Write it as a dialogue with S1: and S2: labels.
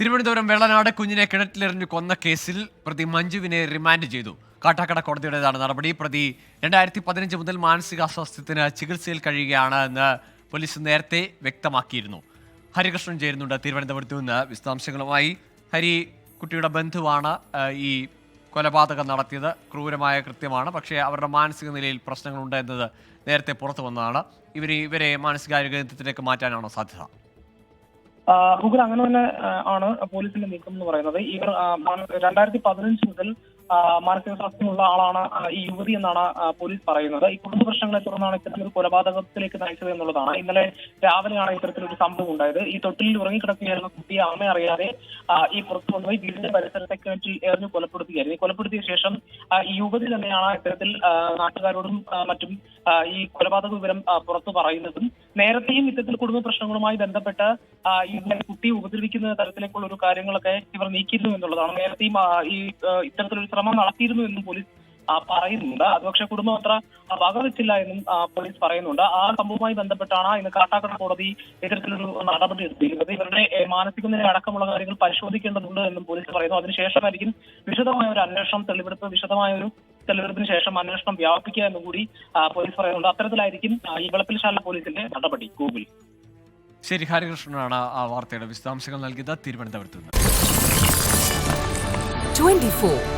S1: തിരുവനന്തപുരം വെള്ളനാട് കുഞ്ഞിനെ കിണറ്റിലെറിഞ്ഞ് കൊന്ന കേസിൽ പ്രതി മഞ്ജുവിനെ റിമാൻഡ് ചെയ്തു. കാട്ടാക്കട കോടതിയുടേതാണ് നടപടി. പ്രതി രണ്ടായിരത്തി പതിനഞ്ച് മുതൽ മാനസികാസ്വാസ്ഥ്യത്തിന് ചികിത്സയിൽ കഴിയുകയാണ് എന്ന് പോലീസ് നേരത്തെ വ്യക്തമാക്കിയിരുന്നു. ഹരികൃഷ്ണൻ ചേരുന്നുണ്ട് തിരുവനന്തപുരത്ത് നിന്ന്. വിശദാംശങ്ങളുമായി ഹരി കുട്ടിയുടെ ബന്ധുവാണ് ഈ കൊലപാതകം നടത്തിയത്. ക്രൂരമായ കൃത്യമാണ്. പക്ഷേ അവരുടെ മാനസിക നിലയിൽ പ്രശ്നങ്ങളുണ്ട് എന്നത് നേരത്തെ പുറത്തു വന്നതാണ്. ഇവരെ ഇവരെ മാനസികാരോഗ്യ കേന്ദ്രത്തിലേക്ക് മാറ്റാനാണോ സാധ്യത?
S2: മുകുൽ അങ്ങനെ തന്നെ ആണ് പോലീസിന്റെ നീക്കം എന്ന് പറയുന്നത്. ഇവർ രണ്ടായിരത്തി പതിനഞ്ച് മുതൽ മാനസിക സ്വാസ്ഥ്യമുള്ള ആളാണ് ഈ യുവതി എന്നാണ് പോലീസ് പറയുന്നത്. ഈ കുടുംബ പ്രശ്നങ്ങളെ തുടർന്നാണ് ഇത്തരത്തിലൊരു കൊലപാതകത്തിലേക്ക് നയിച്ചത് എന്നുള്ളതാണ്. ഇന്നലെ രാവിലെയാണ് ഇത്തരത്തിലൊരു സംഭവം ഉണ്ടായത്. ഈ തൊട്ടിലിൽ ഉറങ്ങിക്കിടക്കുകയായിരുന്ന കുട്ടിയെ അമ്മ അറിയാതെ ഈ പുറത്തു കൊണ്ടുപോയി വീടിന്റെ പരിസരത്തെ കിണറ്റിൽ എറിഞ്ഞു കൊലപ്പെടുത്തുകയായിരുന്നു. ഈ കൊലപ്പെടുത്തിയ ശേഷം ഈ യുവതി തന്നെയാണ് ഇത്തരത്തിൽ നാട്ടുകാരോടും മറ്റും ഈ കൊലപാതക വിവരം പുറത്തു പറയുന്നതും നേരത്തെയും ഇത്തരത്തിൽ കുടുംബ പ്രശ്നങ്ങളുമായി ബന്ധപ്പെട്ട് ഇങ്ങനെ കുട്ടി ഉപദ്രവിക്കുന്ന തരത്തിലേക്കുള്ള ഒരു കാര്യങ്ങളൊക്കെ ഇവർ നീക്കിയിരുന്നു എന്നുള്ളതാണ്. നേരത്തെയും ഈ ഇത്തരത്തിലൊരു ശ്രമം നടത്തിയിരുന്നു എന്നും പോലീസ് പറയുന്നുണ്ട്. അത് പക്ഷെ കുടുംബം അത്ര ആ, വകവെച്ചില്ല എന്നും പോലീസ് പറയുന്നുണ്ട്. ആ സംഭവവുമായി ബന്ധപ്പെട്ടാണ് ഇന്ന് കാട്ടാക്കട കോടതി ഇത്തരത്തിലൊരു നടപടി എടുത്തിരിക്കുന്നത്. ഇവരുടെ മാനസിക നില അടക്കമുള്ള കാര്യങ്ങൾ പരിശോധിക്കേണ്ടതുണ്ട് എന്നും പോലീസ് പറയുന്നു. അതിനുശേഷമായിരിക്കും വിശദമായ ഒരു അന്വേഷണം തെളിവെടുപ്പ് വിശദമായ ഒരു തെളിവെടുപ്പിന് ശേഷം അന്വേഷണം വ്യാപിക്കുക എന്നും കൂടി പോലീസ് പറയുന്നുണ്ട്. അത്തരത്തിലായിരിക്കും ഈ വെളുപ്പിൽശാല പോലീസിന്റെ നടപടി. ഗൂഗിൾ.
S1: ശരി ഹരികൃഷ്ണനാണ് ആ വാർത്തയുടെ വിശദാംശങ്ങൾ നൽകിയത്. തിരുവനന്തപുരത്ത് നിന്ന്.
S3: 24